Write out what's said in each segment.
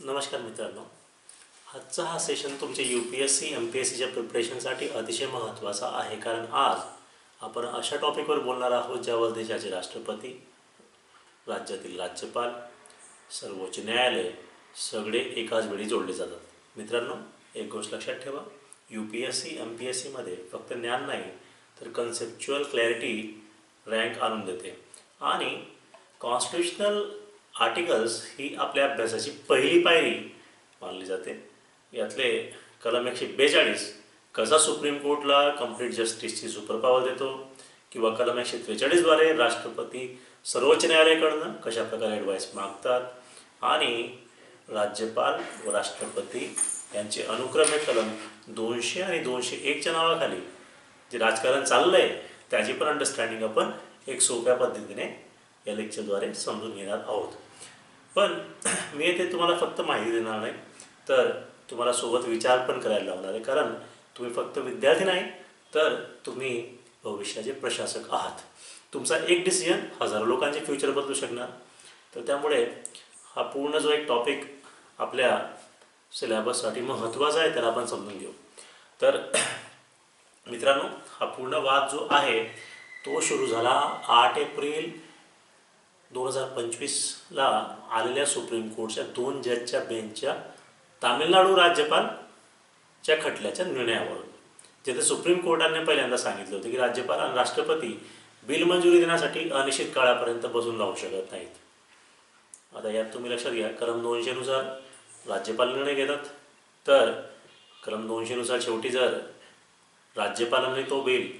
नमस्कार मित्रांनो. आजचा हा सेशन तुमच्या U P S C M P S सीच्या प्रिपरेशनसाठी अतिशय महत्त्वाचा आहे. कारण आज आपण अशा टॉपिकवर बोलणार आहोत ज्यावर देशाचे राष्ट्रपती राज्यातील राज्यपाल सर्वोच्च न्यायालय सगळे एकाच वेळी जोडले जातात. मित्रांनो एक गोष्ट लक्षात ठेवा. U P S C M P S सीमध्ये फक्त ज्ञान नाही तर कन्सेप्च्युअल क्लॅरिटी रँक आणून देते. आणि कॉन्स्टिट्युशनल आर्टिकल्स ही आपल्या अभ्यासाची पहिली पायरी मानली जाते. यातले कलम एकशे बेचाळीस कसा सुप्रीम कोर्टला कंप्लीट जस्टिसची सुपर पॉवर देतो किंवा कलम एकशे त्रेचाळीसद्वारे राष्ट्रपती सर्वोच्च न्यायालयाकडनं कशाप्रकारे ॲडवाईस मागतात आणि राज्यपाल व राष्ट्रपती यांचे अनुक्रमे कलम दोनशे आणि दोनशे एकच्या नावाखाली जे राजकारण चाललं आहे त्याची पण अंडरस्टँडिंग आपण एक सोप्या पद्धतीने या लेक्चरद्वारे समजून घेणार आहोत. पण मी येथे तुम्हाला फक्त माहिती देणार नाही. तर तुम्हाला सोबत विचार पण करायला लावणार आहे. कारण तुम्ही फक्त विद्यार्थी नाही तर तुम्ही भविष्याचे प्रशासक आहात. तुमचा एक डिसिजन हजारो लोकांचे फ्युचर बदलू शकणार. तर त्यामुळे हा पूर्ण जो एक टॉपिक आपल्या सिलेबससाठी महत्त्वाचा आहे त्याला आपण समजून घेऊ. तर मित्रांनो हा पूर्ण वाद जो आहे तो सुरू झाला आठ एप्रिल दोन हजार पंचवीसला आलेल्या सुप्रीम कोर्टच्या दोन जजच्या बेंचच्या तामिळनाडू राज्यपालच्या खटल्याच्या निर्णयावर. जिथे सुप्रीम कोर्टाने पहिल्यांदा सांगितलं होतं की राज्यपाल आणि राष्ट्रपती बिल मंजुरी देण्यासाठी अनिश्चित काळापर्यंत बसून राहू शकत नाहीत. आता यात तुम्ही लक्षात घ्या कलम दोनशेनुसार राज्यपाल निर्णय घेतात. तर कलम दोनशेनुसार शेवटी जर राज्यपालांनी तो बिल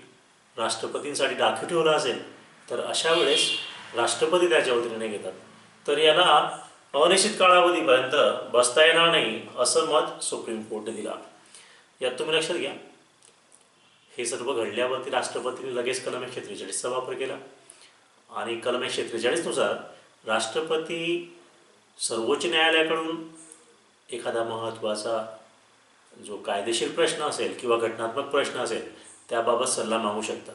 राष्ट्रपतींसाठी राखीव ठेवला असेल तर अशा वेळेस राष्ट्रपती त्याच्या वतीने घेतात. तर याला अनिश्चित कालावधीपर्यंत बसता येणार नाही असं मत सुप्रीम कोर्टने दिला. यात तुम्ही लक्षात घ्या. हे सर्व घडल्यावरती राष्ट्रपतीने लगेच कलम एकशे त्रेचाळीसचा वापर केला. आणि कलम एकशे त्रेचाळीसनुसार राष्ट्रपती सर्वोच्च न्यायालयाकडून एखादा महत्त्वाचा जो कायदेशीर प्रश्न असेल किंवा घटनात्मक प्रश्न असेल त्याबाबत सल्ला मागू शकतात.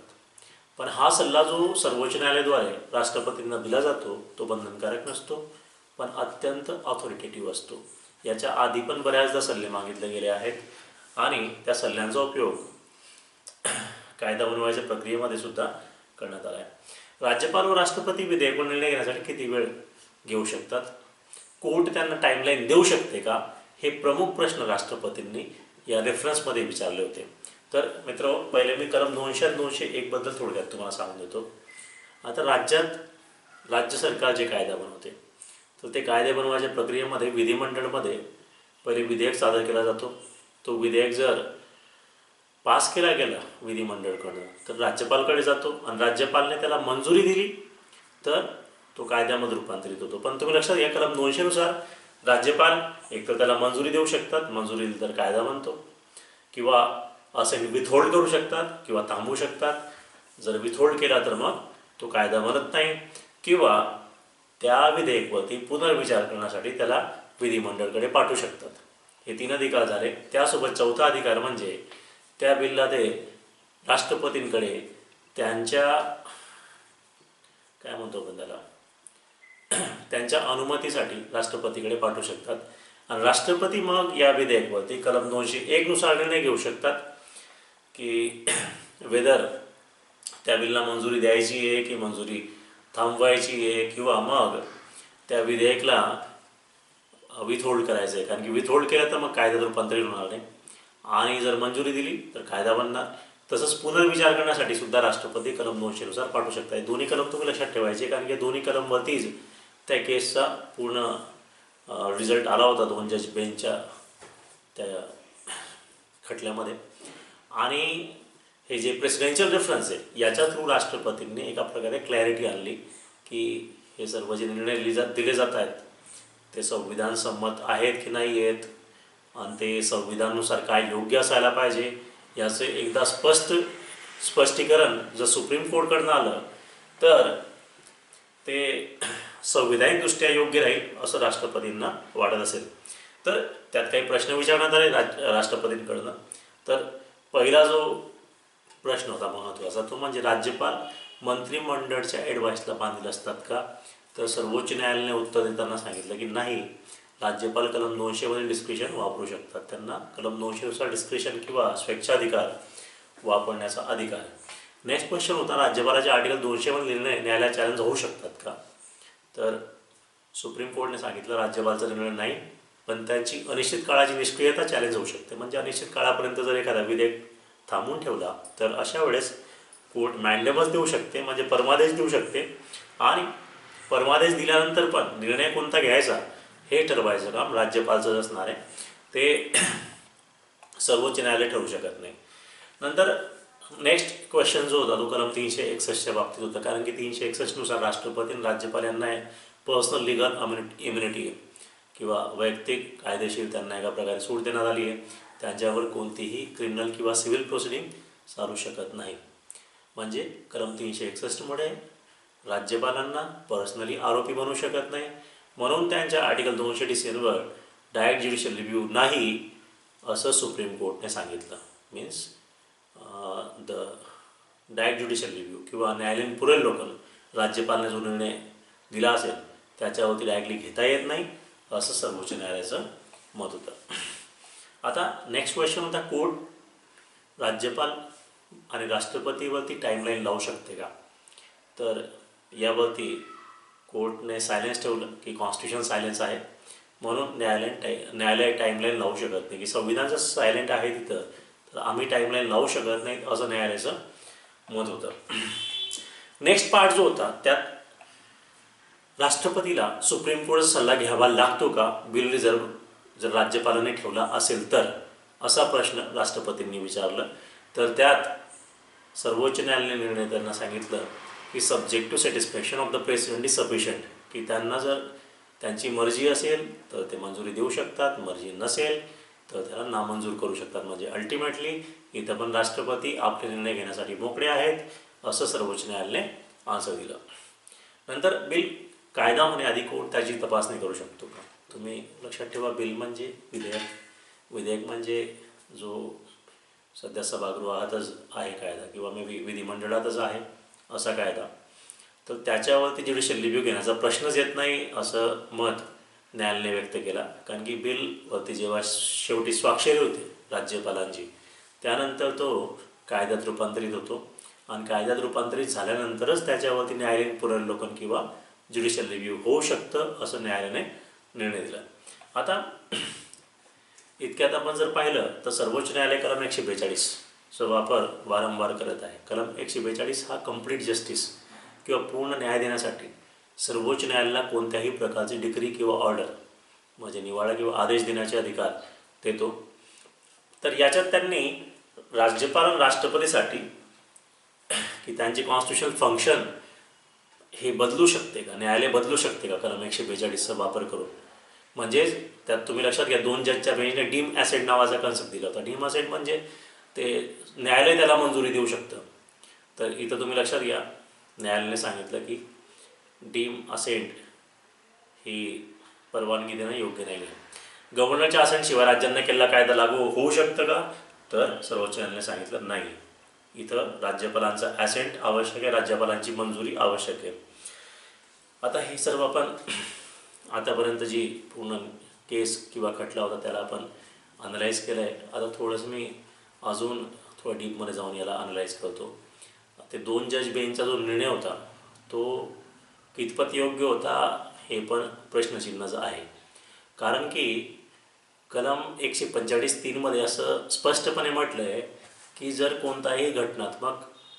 पण हा सल्ला जो सर्वोच्च न्यायालयाद्वारे राष्ट्रपतींना दिला जातो तो बंधनकारक नसतो पण अत्यंत ऑथॉरिटेटिव्ह असतो. याच्या आधी पण बऱ्याचदा सल्ले मागितले गेले आहेत आणि त्या सल्ल्यांचा उपयोग कायदा बनवायच्या प्रक्रियेमध्ये सुद्धा करण्यात आला आहे राज्यपाल व राष्ट्रपती विधेयक निर्णय घेण्यासाठी किती वेळ घेऊ शकतात? कोर्ट त्यांना टाईमलाईन देऊ शकते का? हे प्रमुख प्रश्न राष्ट्रपतींनी या रेफरन्समध्ये विचारले होते. तर मित्र पहिले मी कलम दोनशे आणि दोनशे एकबद्दल थोडक्यात तुम्हाला सांगून देतो. आता राज्यात राज्य सरकार जे कायदा बनवते तर ते कायदे बनवायच्या प्रक्रियेमध्ये विधिमंडळमध्ये पहिले विधेयक सादर केला जातो. तो विधेयक जर पास केला गेला विधिमंडळकडनं तर राज्यपालकडे जातो आणि राज्यपालने त्याला मंजुरी दिली तर तो कायद्यामध्ये रूपांतरित होतो. पण तुम्ही लक्षात घ्या कलम दोनशेनुसार राज्यपाल एकतर त्याला मंजुरी देऊ शकतात मंजुरी दिली तर कायदा बनतो. किंवा असे विथहोल्ड करू शकतात किंवा थांबवू शकतात. जर विथहोल्ड केला तर मग तो कायदा बनत नाही किंवा त्या विधेयकवरती पुनर्विचार करण्यासाठी त्याला विधिमंडळकडे पाठवू शकतात. हे तीन अधिकार झाले. त्यासोबत चौथा अधिकार म्हणजे त्या बिलला ते राष्ट्रपतींकडे त्यांच्या काय म्हणतो आपण त्याला? त्यांच्या अनुमतीसाठी राष्ट्रपतीकडे पाठवू शकतात. आणि राष्ट्रपती मग या विधेयकवरती कलम दोनशे एकनुसार निर्णय घेऊ शकतात. की वेदर त्या बिलला मंजुरी द्यायची आहे की मंजुरी थांबवायची आहे किंवा मग त्या विधेयकला विथहोल्ड करायचं आहे? कारण की विथहोल्ड केलं तर मग कायद्यात रूपांतरित होणार नाही. आणि जर मंजुरी दिली तर कायदा बनणार. तसंच पुनर्विचार करण्यासाठी सुद्धा राष्ट्रपती कलम दोनशेनुसार पाठवू शकता हे दोन्ही कलम तुम्ही लक्षात ठेवायचे कारण की दोन्ही कलमवरतीच त्या केसचा पूर्ण रिझल्ट आला होता दोन जज बेंचच्या त्या खटल्यामध्ये. आणि हे जे प्रेसिडेन्शियल रेफरन्स आहे याच्या थ्रू राष्ट्रपतींनी एका प्रकारे क्लॅरिटी आणली की हे सर्व जे निर्णय लिहि जा दिले जात आहेत ते संविधान संमत आहेत की नाही आहेत आणि ते संविधानानुसार काय योग्य असायला पाहिजे याचे एकदा स्पष्ट स्पष्टीकरण जर सुप्रीम कोर्टकडनं आलं तर ते संविधानिकदृष्ट्या योग्य राहील असं राष्ट्रपतींना वाटत असेल. तर त्यात काही प्रश्न विचारण्यात आले राज राष्ट्रपतींकडनं तर पहिला जो प्रश्न होता महत्त्वाचा तो म्हणजे राज्यपाल मंत्रिमंडळच्या ॲडवाईसला बांधील असतात का? तर सर्वोच्च न्यायालयाने उत्तर देताना सांगितलं की नाही राज्यपाल कलम दोनशेमध्ये डिस्क्रिप्शन वापरू शकतात. त्यांना कलम दोनशेनुसार डिस्क्रिप्शन किंवा स्वेच्छाधिकार वापरण्याचा अधिकार. नेक्स्ट क्वेश्चन होता राज्यपालाच्या आर्टिकल दोनशेमध्ये निर्णय न्यायालयात चॅलेंज होऊ शकतात का? तर सुप्रीम कोर्टने सांगितलं राज्यपालचा निर्णय नाही. पण त्यांची अनिश्चित काळाची निष्क्रियता चॅलेंज होऊ शकते. म्हणजे अनिश्चित काळापर्यंत जर एखादा विधेयक थांबून ठेवला तर अशा वेळेस कोर्ट मॅन्डेबस देऊ शकते म्हणजे परमादेश देऊ शकते. आणि परमादेश दिल्यानंतर पण निर्णय कोणता घ्यायचा हे ठरवायचं काम राज्यपालचं असणार आहे. ते सर्वोच्च न्यायालय ठरवू शकत नाही. नंतर नेक्स्ट क्वेश्चन जो होता तो कलम तीनशे एकसष्टच्या बाबतीत होता. कारण की तीनशे एकसष्टनुसार राष्ट्रपती आणि राज्यपाल यांना पर्सनल लिगल इम्युनिटी आहे. किंवा वैयक्तिक कायदेशीर त्यांना एका प्रकारे सूट देण्यात आली आहे. त्यांच्यावर कोणतीही क्रिमिनल किंवा सिव्हिल प्रोसिडिंग चालू शकत नाही. म्हणजे कलम तीनशे एकसष्टमुळे राज्यपालांना पर्सनली आरोपी बनवू शकत नाही. म्हणून त्यांच्या आर्टिकल दोनशे डिसेंबर डायरेक्ट ज्युडिशियल रिव्ह्यू नाही असं सुप्रीम कोर्टने सांगितलं. Means the direct judicial review किंवा न्यायालयीन पुरेल लोकल राज्यपालने जो निर्णय दिला असेल त्याच्यावरती डायरेक्टली घेता येत नाही. असं सर्वोच्च न्यायालयाचं मत होतं. आता नेक्स्ट क्वेश्चन होता कोर्ट राज्यपाल आणि राष्ट्रपतीवरती टाईमलाईन लावू शकते का? तर यावरती कोर्टने सायलेन्स ठेवलं की कॉन्स्टिट्यूशन सायलेन्स आहे. म्हणून न्यायालय टाई न्यायालय टाईमलाईन लावू शकत नाही. की संविधान जर सायलेंट आहे तिथं तर आम्ही टाईमलाईन लावू शकत नाही असं न्यायालयाचं मत होतं. नेक्स्ट पार्ट जो होता त्यात राष्ट्रपतीला सुप्रीम कोर्टचा सल्ला घ्यावा लागतो का? बिल रिझर्व जर राज्यपालाने ठेवला असेल तर? असा प्रश्न राष्ट्रपतींनी विचारलं. तर त्यात सर्वोच्च न्यायालयाने निर्णय त्यांना सांगितलं की subject to satisfaction of the president is sufficient की त्यांना जर त्यांची मर्जी असेल तर ते मंजुरी देऊ शकतात. मर्जी नसेल तर त्याला नामंजूर करू शकतात. म्हणजे अल्टिमेटली इथं पण राष्ट्रपती आपले निर्णय घेण्यासाठी मोकळे आहेत असं सर्वोच्च न्यायालयाने आन्सर दिलं. नंतर बिल कायदा होण्याआधी कोर्ट त्याची तपासणी करू शकतो का? तुम्ही लक्षात ठेवा बिल म्हणजे विधेयक. विधेयक म्हणजे जो सध्या सभागृहातच आहे कायदा किंवा मे वि विधिमंडळातच आहे असा कायदा. तर त्याच्यावरती ज्युडिशियल रिव्ह्यू घेण्याचा प्रश्नच येत नाही असं मत न्यायालयाने व्यक्त केला. कारण की बिलवरती जेव्हा शेवटी स्वाक्षरी होते राज्यपालांची त्यानंतर तो कायद्यात रूपांतरित होतो. आणि कायद्यात रूपांतरित झाल्यानंतरच त्याच्यावरती न्यायालयीन पुनर्लोकन किंवा ज्युडिशियल रिव्ह्यू होऊ शकतं असं न्यायालयाने निर्णय दिला. आता इतक्यात आपण जर पाहिलं तर सर्वोच्च न्यायालय कलम एकशे बेचाळीसचा वापर वारंवार करत आहे. कलम एकशे बेचाळीस हा कंप्लीट जस्टिस किंवा पूर्ण न्याय देण्यासाठी सर्वोच्च न्यायालयाला कोणत्याही प्रकारची डिग्री किंवा ऑर्डर म्हणजे निवाडा किंवा आदेश देण्याचे अधिकार देतो. तर याच्यात त्यांनी राज्यपाल आणि राष्ट्रपतीसाठी की त्यांचे कॉन्स्टिट्युशनल फंक्शन हे बदलू शकते का? न्यायालय बदलू शकते का? कलम एकशे बेचाळीसचा वापर करून. म्हणजेच त्यात तुम्ही लक्षात घ्या दोन जजच्या बेंचने डीम ॲसेट नावाचा कन्सेप्ट दिला होता. डीम ॲसेट म्हणजे ते न्यायालय त्याला मंजुरी देऊ शकतं. तर इथं तुम्ही लक्षात घ्या न्यायालयाने सांगितलं की डीम असेंट ही परवानगी देणं योग्य नाही आहे गव्हर्नरच्या असेंटशिवाय राज्यांना केलेला कायदा लागू होऊ शकतं का? तर सर्वोच्च न्यायालयाने सांगितलं नाही. इथं राज्यपालांचा ॲसेंट आवश्यक आहे राज्यपालांची मंजुरी आवश्यक आहे. आता हे सर्व आपण आतापर्यंत जी पूर्ण केस किंवा खटला होता त्याला आपण अनलाईज केलं आहे आता थोडंसं मी अजून थोडं डीपमध्ये जाऊन याला अनलाईज करतो. ते दोन जज बेंचचा जो निर्णय होता तो कितपत योग्य होता हे पण प्रश्नचिन्हच आहे. कारण की कलम एकशे पंचेचाळीस तीनमध्ये असं स्पष्टपणे म्हटलं आहे की जर कोणताही घटनात्मक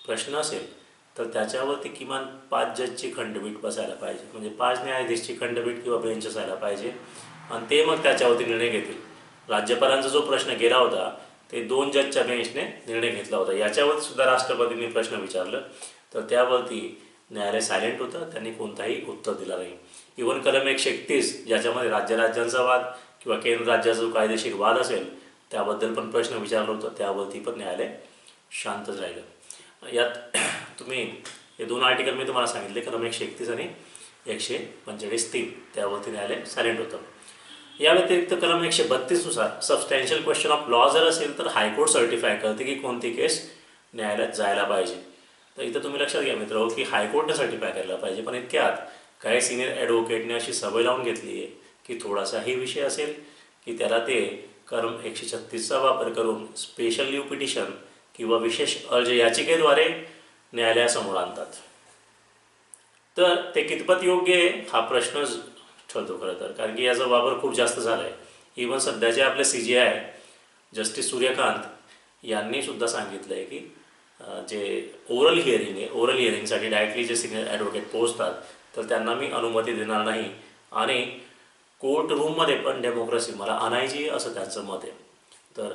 प्रश्न असेल तर त्याच्यावरती किमान पाच जजची खंडपीठ बसायला पाहिजे. म्हणजे पाच न्यायाधीशची खंडपीठ किंवा बेंच असायला पाहिजे. आणि ते मग त्याच्यावरती निर्णय घेतील. राज्यपालांचा जो प्रश्न गेला होता ते दोन जजच्या बेंचने निर्णय घेतला होता. याच्यावरती सुद्धा राष्ट्रपतींनी प्रश्न विचारलं. तर त्यावरती न्यायालय सायलेंट होतं. त्यांनी कोणताही उत्तर दिला नाही. इव्हन कलम एकशे एकतीस ज्याच्यामध्ये राज्य राज्यांचा वाद किंवा केंद्र राज्याचा जो कायदेशीर वाद असेल त्याबद्दल पण प्रश्न विचारला होता त्यावरती पण न्यायालय शांतच राहिलं. यात तुम्ही हे दोन आर्टिकल मी तुम्हाला सांगितले कलम म्हणजे एकशे एकतीस आणि एकशे पंचेचाळीस तीन त्यावरती न्यायालय सायलेंट होतं. या व्यतिरिक्त कलम म्हणजे एकशे बत्तीसनुसार सबस्टॅन्शियल क्वेश्चन ऑफ लॉ जर असेल तर हायकोर्ट सर्टिफाय करते की कोणती केस न्यायालयात जायला पाहिजे. तर इथं तुम्ही लक्षात घ्या मित्र की हायकोर्टने सर्टिफाय करायला पाहिजे पण इतक्यात काही सिनियर ॲडव्होकेटने अशी सवय लावून घेतली आहे की थोडासाही विषय असेल की त्याला ते कलम एकशे छत्तीसचा वापर करून स्पेशल लीव पिटिशन किंवा विशेष अर्ज याचिकेद्वारे न्यायालयासमोर आणतात. तर ते कितपत योग्य आहे? हा प्रश्नच ठरतो खरं तर. कारण की याचा वापर खूप जास्त झाला आहे इवन सध्याचे आपले C J I justice Suryakant यांनी सुद्धा सांगितलं आहे की जे ओरल हिअरिंग आहे ओरल हिअरिंगसाठी डायरेक्टली जे सिनियर ॲडव्होकेट पोहोचतात तर त्यांना मी अनुमती देणार नाही. आणि कोर्ट रूममध्ये पण डेमोक्रेसी मला आणायची आहे असं त्यांचं मत आहे. तर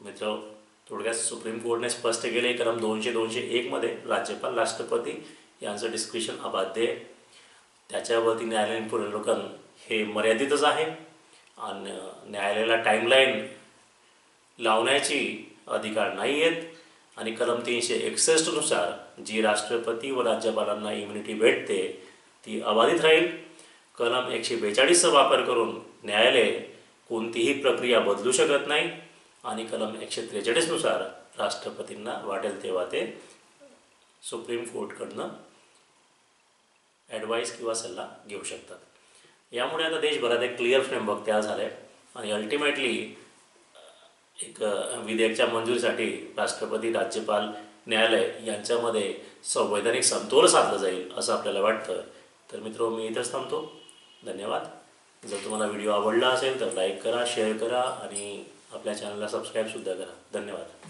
मित्र थोडक्यात सुप्रीम कोर्टने स्पष्ट केले कलम दोनशे दोनशे एकमध्ये राज्यपाल राष्ट्रपती यांचं डिस्क्रिप्शन अबाध्य आहे. त्याच्यावरती न्यायालयीन पुनर्वलोकन हे मर्यादितच आहे. आणि न्यायालयाला टाईमलाईन लावण्याची अधिकार नाही आहेत. आणि कलम तीनशे एकसष्टनुसार जी राष्ट्रपती व राज्यपालांना इम्युनिटी भेटते ती अबाधित राहील. कलम एकशे बेचाळीसचा वापर करून न्यायालय कोणतीही प्रक्रिया बदलू शकत नाही आणि कलम एकशे त्रेचाळीसनुसार राष्ट्रपतींना वाटेल तेव्हा ते सुप्रीम कोर्टकडनं ॲडवाईस किंवा सल्ला घेऊ शकतात. यामुळे आता देशभरात एक क्लिअर फ्रेमवर्क तयार झाला आहे आणि अल्टिमेटली एक विधेयकच्या मंजुरीसाठी राष्ट्रपती राज्यपाल न्यायालय यांच्यामध्ये संवैधानिक समतोल साधलं जाईल असं आपल्याला वाटतं. तर मित्र मी इथंच थांबतो. धन्यवाद. जर तुम्हाला व्हिडिओ आवडला असेल तर लाईक करा शेअर करा आणि आपल्या चॅनलला सबस्क्राईबसुद्धा करा. धन्यवाद.